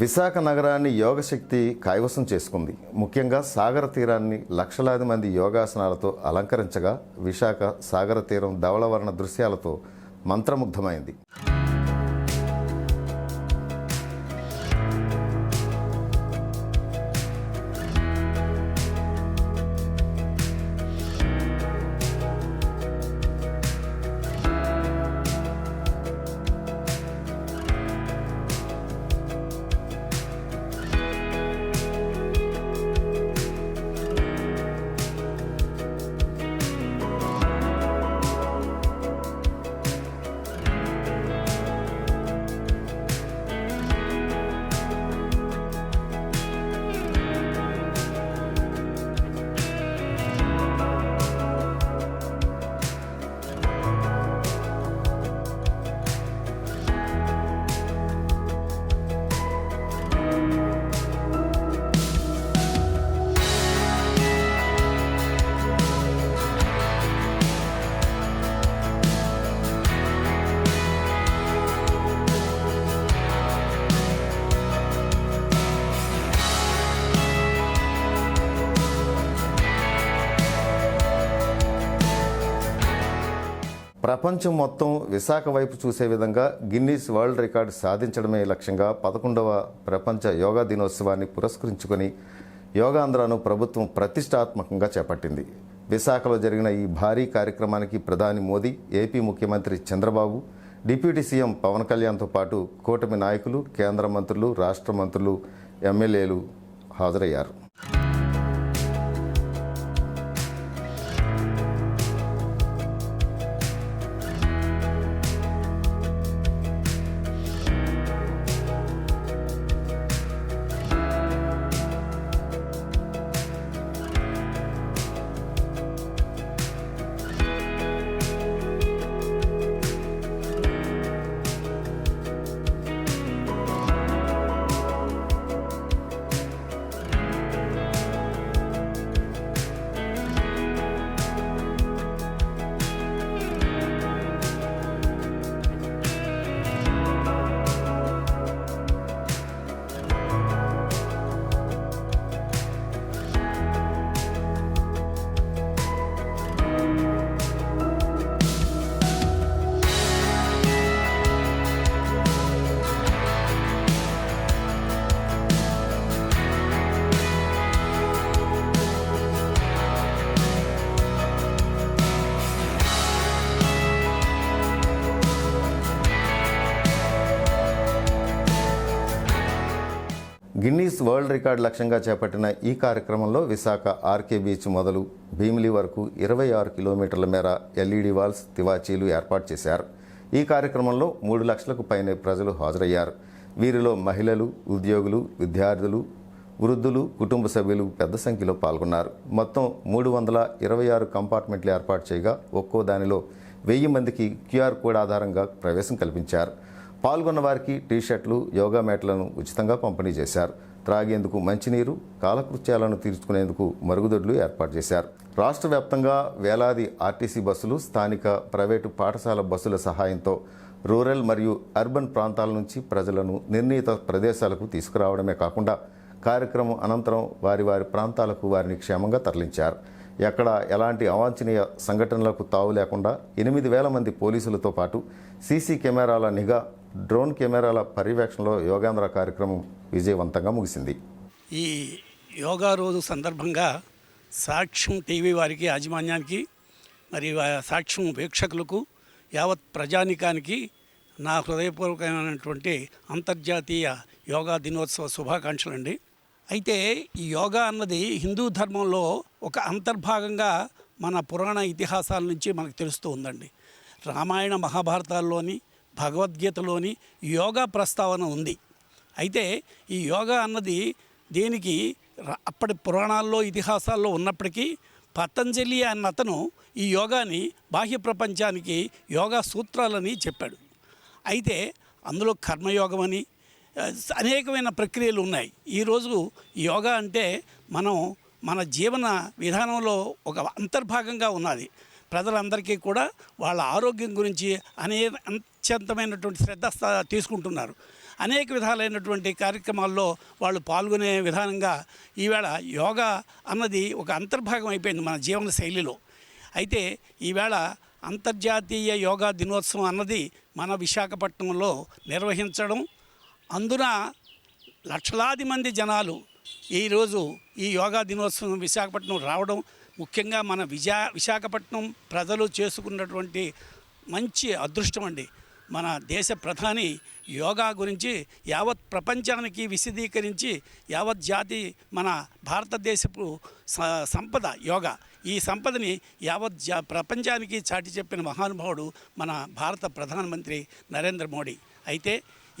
విశాఖ నగరాన్ని యోగశక్తి కైవసం చేసుకుంది. ముఖ్యంగా సాగర తీరాన్ని లక్షలాది మంది యోగాసనాలతో అలంకరించగా విశాఖ సాగర తీరం ధవళవర్ణ దృశ్యాలతో మంత్రముగ్ధమైంది. ప్రపంచం మొత్తం విశాఖ వైపు చూసే విధంగా గిన్నీస్ వరల్డ్ రికార్డు సాధించడమే లక్ష్యంగా పదకొండవ ప్రపంచ యోగా దినోత్సవాన్ని పురస్కరించుకొని యోగాంధ్రను ప్రభుత్వం ప్రతిష్టాత్మకంగా చేపట్టింది. విశాఖలో జరిగిన ఈ భారీ కార్యక్రమానికి ప్రధాని మోదీ ఏపీ ముఖ్యమంత్రి చంద్రబాబు డిప్యూటీ సీఎం పవన్ కళ్యాణ్తో పాటు కూటమి నాయకులు కేంద్ర మంత్రులు రాష్ట్ర మంత్రులు ఎమ్మెల్యేలు హాజరయ్యారు. గిన్నీస్ వరల్డ్ రికార్డు లక్ష్యంగా చేపట్టిన ఈ కార్యక్రమంలో విశాఖ ఆర్కే బీచ్ మొదలు భీమిలి వరకు ఇరవై ఆరు కిలోమీటర్ల మేర ఎల్ఈడి వాల్స్ తివాచీలు ఏర్పాటు చేశారు. ఈ కార్యక్రమంలో మూడు లక్షలకు పైనే ప్రజలు హాజరయ్యారు. వీరిలో మహిళలు ఉద్యోగులు విద్యార్థులు వృద్ధులు కుటుంబ సభ్యులు పెద్ద సంఖ్యలో పాల్గొన్నారు. మొత్తం మూడు వందల ఇరవై ఆరు కంపార్ట్మెంట్లు ఏర్పాటు చేయగా ఒక్కో దానిలో వెయ్యి మందికి క్యూఆర్ కోడ్ ఆధారంగా ప్రవేశం కల్పించారు. పాల్గొన్న వారికి టీషర్ట్లు యోగా మ్యాట్లను ఉచితంగా పంపిణీ చేశారు. త్రాగేందుకు మంచినీరు కాలకృత్యాలను తీర్చుకునేందుకు మరుగుదొడ్లు ఏర్పాటు చేశారు. రాష్ట్ర వ్యాప్తంగా వేలాది ఆర్టీసీ బస్సులు స్థానిక ప్రైవేటు పాఠశాల బస్సుల సహాయంతో రూరల్ మరియు అర్బన్ ప్రాంతాల నుంచి ప్రజలను నిర్ణీత ప్రదేశాలకు తీసుకురావడమే కాకుండా కార్యక్రమం అనంతరం వారి వారి ప్రాంతాలకు వారిని క్షేమంగా తరలించారు. ఎక్కడ ఎలాంటి అవాంఛనీయ సంఘటనలకు తావు లేకుండా ఎనిమిది వేల మంది పోలీసులతో పాటు సీసీ కెమెరాల నిఘా డ్రోన్ కెమెరాల పర్యవేక్షణలో యోగాంధ్ర కార్యక్రమం విజయవంతంగా ముగిసింది. ఈ యోగా రోజు సందర్భంగా సాక్ష్యం టీవీ వారికి యాజమాన్యానికి మరి సాక్ష్యం వీక్షకులకు యావత్ ప్రజానికానికి నా హృదయపూర్వకమైనటువంటి అంతర్జాతీయ యోగా దినోత్సవ శుభాకాంక్షలు అండి. అయితే ఈ యోగా అన్నది హిందూ ధర్మంలో ఒక అంతర్భాగంగా మన పురాణ ఇతిహాసాల నుంచి మనకు తెలుస్తూ ఉందండి. రామాయణ మహాభారతాల్లోని భగవద్గీతలోని యోగా ప్రస్తావన ఉంది. అయితే ఈ యోగా అన్నది దీనికి? అప్పటి పురాణాల్లో ఇతిహాసాల్లో ఉన్నప్పటికీ పతంజలి అన్న అతను ఈ యోగాని బాహ్య ప్రపంచానికి యోగా సూత్రాలని చెప్పాడు. అయితే అందులో కర్మయోగం అని అనేకమైన ప్రక్రియలు ఉన్నాయి. ఈరోజు యోగా అంటే మనం మన జీవన విధానంలో ఒక అంతర్భాగంగా ఉన్నది. ప్రజలందరికీ కూడా వాళ్ళ ఆరోగ్యం గురించి అనే అత్యంతమైనటువంటి శ్రద్ధ తీసుకుంటున్నారు. అనేక విధాలైనటువంటి కార్యక్రమాల్లో వాళ్ళు పాల్గొనే విధానంగా ఈవేళ యోగా అన్నది ఒక అంతర్భాగం అయిపోయింది మన జీవన శైలిలో. అయితే ఈవేళ అంతర్జాతీయ యోగా దినోత్సవం అన్నది మన విశాఖపట్నంలో నిర్వహించడం అందున లక్షలాది మంది జనాలు ఈరోజు ఈ యోగా దినోత్సవం విశాఖపట్నం రావడం ముఖ్యంగా మన విజా విశాఖపట్నం ప్రజలు చేసుకున్నటువంటి మంచి అదృష్టం అండి. మన దేశ ప్రధాని యోగా గురించి యావత్ ప్రపంచానికి విశదీకరించి యావత్ జాతి మన భారతదేశపు సంపద యోగా ఈ సంపదని యావత్ జా ప్రపంచానికి చాటి చెప్పిన మహానుభావుడు మన భారత ప్రధానమంత్రి నరేంద్ర మోడీ. అయితే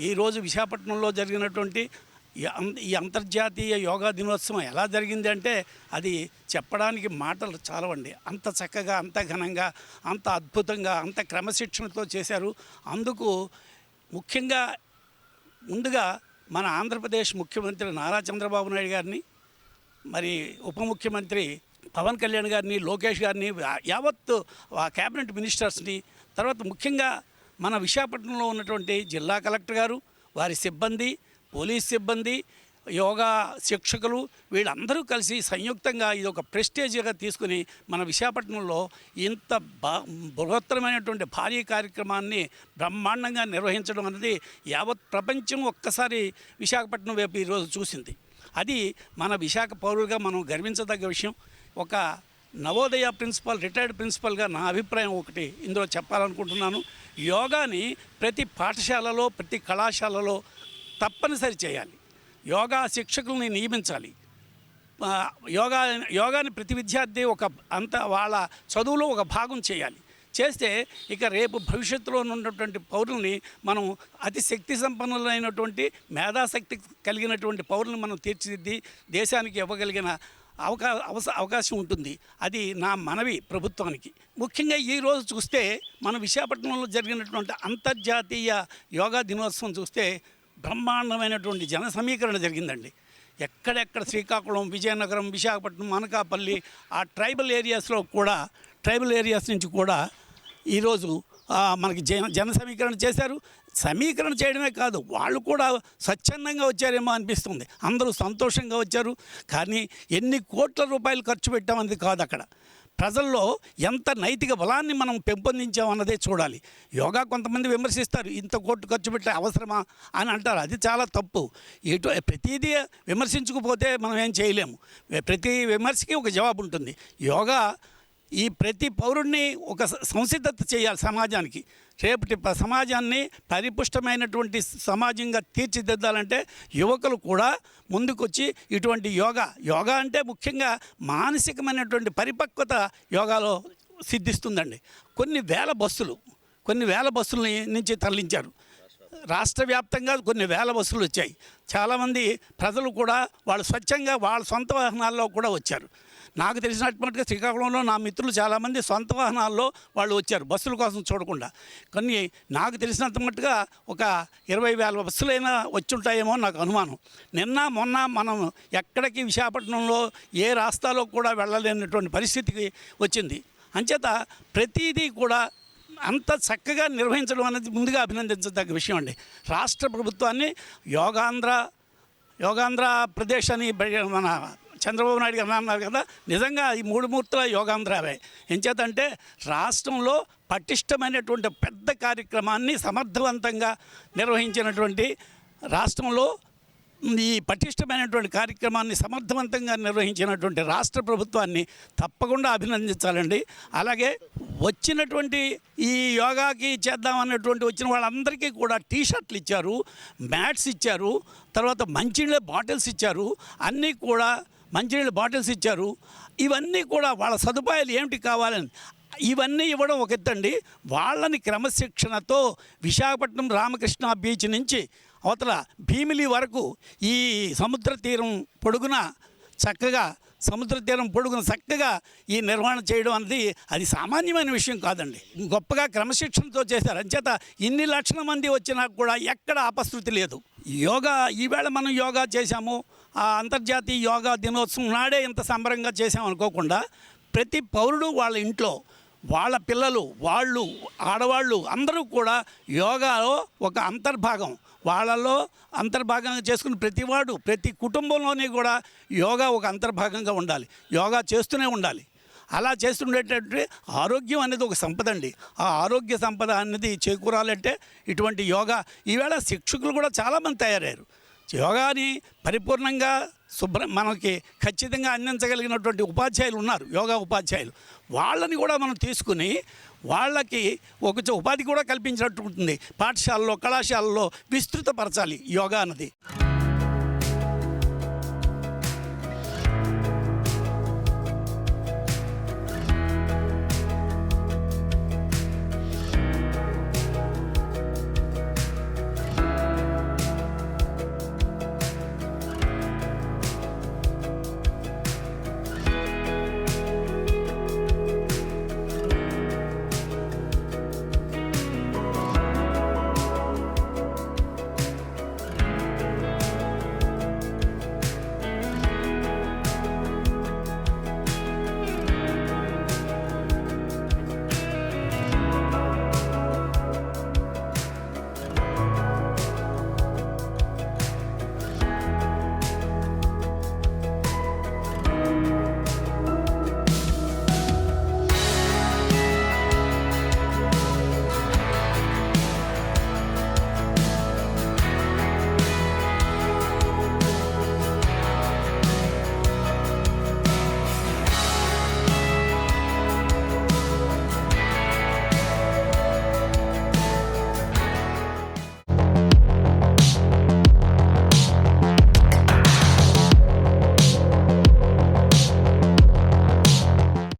ఈరోజు విశాఖపట్నంలో జరిగినటువంటి ఈ అం- ఈ అంతర్జాతీయ యోగా దినోత్సవం ఎలా జరిగింది అంటే అది చెప్పడానికి మాటలు చాలవండి. అంత చక్కగా అంత ఘనంగా అంత అద్భుతంగా అంత క్రమశిక్షణతో చేశారు. అందుకు ముఖ్యంగా ముందుగా మన ఆంధ్రప్రదేశ్ ముఖ్యమంత్రి నారా చంద్రబాబు నాయుడు గారిని మరి ఉప ముఖ్యమంత్రి పవన్ కళ్యాణ్ గారిని లోకేష్ గారిని యావత్ ఆ క్యాబినెట్ మినిస్టర్స్ని తర్వాత ముఖ్యంగా మన విశాఖపట్నంలో ఉన్నటువంటి జిల్లా కలెక్టర్ గారు వారి సిబ్బంది పోలీస్ సిబ్బంది యోగా శిక్షకులు వీళ్ళందరూ కలిసి సంయుక్తంగా ఇది ఒక ప్రెస్టేజ్గా తీసుకుని మన విశాఖపట్నంలో ఇంత బృహత్తరమైనటువంటి భారీ కార్యక్రమాన్ని బ్రహ్మాండంగా నిర్వహించడం అనేది యావత్ ప్రపంచం ఒక్కసారి విశాఖపట్నం వైపు ఈరోజు చూసింది. అది మన విశాఖ పౌరులుగా మనం గర్వించదగ్గ విషయం. ఒక నవోదయ ప్రిన్సిపల్ రిటైర్డ్ ప్రిన్సిపల్గా నా అభిప్రాయం ఒకటి ఇందులో చెప్పాలనుకుంటున్నాను. యోగాని ప్రతి పాఠశాలలో ప్రతి కళాశాలలో తప్పనిసరి చేయాలి. యోగా శిక్షకుల్ని నియమించాలి. యోగా యోగాని ప్రతి విద్యార్థి ఒక అంత వాళ్ళ చదువులో ఒక భాగం చేయాలి. చేస్తే ఇక రేపు భవిష్యత్తులో ఉన్నటువంటి పౌరుల్ని మనం అతి శక్తి సంపన్నులైనటువంటి మేధాశక్తి కలిగినటువంటి పౌరుల్ని మనం తీర్చిదిద్ది దేశానికి ఇవ్వగలిగిన అవకా అవస అవకాశం ఉంటుంది. అది నా మనవి ప్రభుత్వానికి. ముఖ్యంగా ఈరోజు చూస్తే మన విశాఖపట్నంలో జరిగినటువంటి అంతర్జాతీయ యోగా దినోత్సవం చూస్తే బ్రహ్మాండమైనటువంటి జన సమీకరణ జరిగిందండి. ఎక్కడెక్కడ శ్రీకాకుళం విజయనగరం విశాఖపట్నం అనకాపల్లి ఆ ట్రైబల్ ఏరియాస్లో కూడా ట్రైబల్ ఏరియాస్ నుంచి కూడా ఈరోజు మనకి జన జన సమీకరణ చేశారు. సమీకరణ చేయడమే కాదు వాళ్ళు కూడా స్వచ్ఛందంగా వచ్చారేమో అనిపిస్తుంది. అందరూ సంతోషంగా వచ్చారు. కానీ ఎన్ని కోట్ల రూపాయలు ఖర్చు పెట్టామన్నది కాదు అక్కడ ప్రజల్లో ఎంత నైతిక బలాన్ని మనం పెంపొందించామన్నదే చూడాలి. యోగా కొంతమంది విమర్శిస్తారు ఇంత కోట్లు ఖర్చు పెట్టే అవసరమా అని అంటారు. అది చాలా తప్పు. ఎటు ప్రతిదీ విమర్శించకపోతే మనం ఏం చేయలేము. ప్రతి విమర్శకి ఒక జవాబు ఉంటుంది యోగా ఈ ప్రతి పౌరుణ్ణి ఒక సంసిద్ధత చేయాలి సమాజానికి. రేపటి ప- సమాజాన్ని పరిపుష్టమైనటువంటి సమాజంగా తీర్చిదిద్దాలంటే యువకులు కూడా ముందుకొచ్చి ఇటువంటి యోగా యోగా అంటే ముఖ్యంగా మానసికమైనటువంటి పరిపక్వత యోగాలో సిద్ధిస్తుందండి. కొన్ని వేల బస్సులు కొన్ని వేల బస్సుల నుంచి తరలించారు. రాష్ట్ర వ్యాప్తంగా కొన్ని వేల బస్సులు వచ్చాయి. చాలామంది ప్రజలు కూడా వాళ్ళు స్వచ్ఛంగా వాళ్ళ సొంత వాహనాల్లో కూడా వచ్చారు. నాకు తెలిసినట్టుగా శ్రీకాకుళంలో నా మిత్రులు చాలామంది సొంత వాహనాల్లో వాళ్ళు వచ్చారు బస్సుల కోసం చూడకుండా. కానీ నాకు తెలిసినంత మట్టుగా ఒక ఇరవై వేల బస్సులైనా వచ్చి ఉంటాయేమో అని నాకు అనుమానం. నిన్న మొన్న మనం ఎక్కడికి విశాఖపట్నంలో ఏ రాస్తాలో కూడా వెళ్ళలేనటువంటి పరిస్థితికి వచ్చింది. అంచేత ప్రతిదీ కూడా అంత చక్కగా నిర్వహించడం అనేది ముందుగా అభినందించదగ్గ విషయం అండి. రాష్ట్ర ప్రభుత్వాన్ని యోగాంధ్ర యోగాంధ్ర ప్రదేశ్ అని మన చంద్రబాబు నాయుడు గారు అన్నారు కదా నిజంగా ఈ మూడు మూర్తుల యోగాంధ్రావే. ఎంచేతంటే రాష్ట్రంలో పటిష్టమైనటువంటి పెద్ద కార్యక్రమాన్ని సమర్థవంతంగా నిర్వహించినటువంటి రాష్ట్రంలో ఈ పటిష్టమైనటువంటి కార్యక్రమాన్ని సమర్థవంతంగా నిర్వహించినటువంటి రాష్ట్ర ప్రభుత్వాన్ని తప్పకుండా అభినందించాలండి. అలాగే వచ్చినటువంటి ఈ యోగాకి చేద్దామన్నటువంటి వచ్చిన వాళ్ళందరికీ కూడా టీ షర్ట్లు ఇచ్చారు మ్యాట్స్ ఇచ్చారు తర్వాత మంచినీళ్ళ బాటిల్స్ ఇచ్చారు అన్నీ కూడా మంచినీళ్ళ బాటిల్స్ ఇచ్చారు. ఇవన్నీ కూడా వాళ్ళ సదుపాయాలు ఏమిటి కావాలని ఇవన్నీ ఇవ్వడం ఒక ఎత్తండి. వాళ్ళని క్రమశిక్షణతో విశాఖపట్నం రామకృష్ణ బీచ్ నుంచి అవతల భీమిలి వరకు ఈ సముద్ర తీరం పొడుగున చక్కగా సముద్ర తీరం పొడుగున చక్కగా ఈ నిర్వహణ చేయడం అనేది అది సామాన్యమైన విషయం కాదండి. గొప్పగా క్రమశిక్షణతో చేశారు. అంచేత ఇన్ని లక్షల మంది వచ్చినా కూడా ఎక్కడ అపశృతి లేదు. యోగా ఈవేళ మనం యోగా చేశాము. అంతర్జాతీయ యోగా దినోత్సవం నాడే ఇంత సంబరంగా చేసాం అనుకోకుండా ప్రతి పౌరుడు వాళ్ళ ఇంట్లో వాళ్ళ పిల్లలు వాళ్ళు ఆడవాళ్ళు అందరూ కూడా యోగాలో ఒక అంతర్భాగం. వాళ్ళలో అంతర్భాగంగా చేసుకుని ప్రతివాడు ప్రతి కుటుంబంలోనే కూడా యోగా ఒక అంతర్భాగంగా ఉండాలి. యోగా చేస్తూనే ఉండాలి. అలా చేస్తుండేటటువంటి ఆరోగ్యం అనేది ఒక సంపద అండి. ఆ ఆరోగ్య సంపద అనేది చేకూరాలంటే ఇటువంటి యోగా ఈవేళ శిక్షకులు కూడా చాలామంది తయారయ్యారు. యోగాని పరిపూర్ణంగా శుభ్ర మనకి ఖచ్చితంగా అందించగలిగినటువంటి ఉపాధ్యాయులు ఉన్నారు యోగా ఉపాధ్యాయులు. వాళ్ళని కూడా మనం తీసుకుని వాళ్ళకి ఒక చో- ఉపాధి కూడా కల్పించినట్టు ఉంటుంది. పాఠశాలలో కళాశాలలో విస్తృతపరచాలి యోగా అన్నది.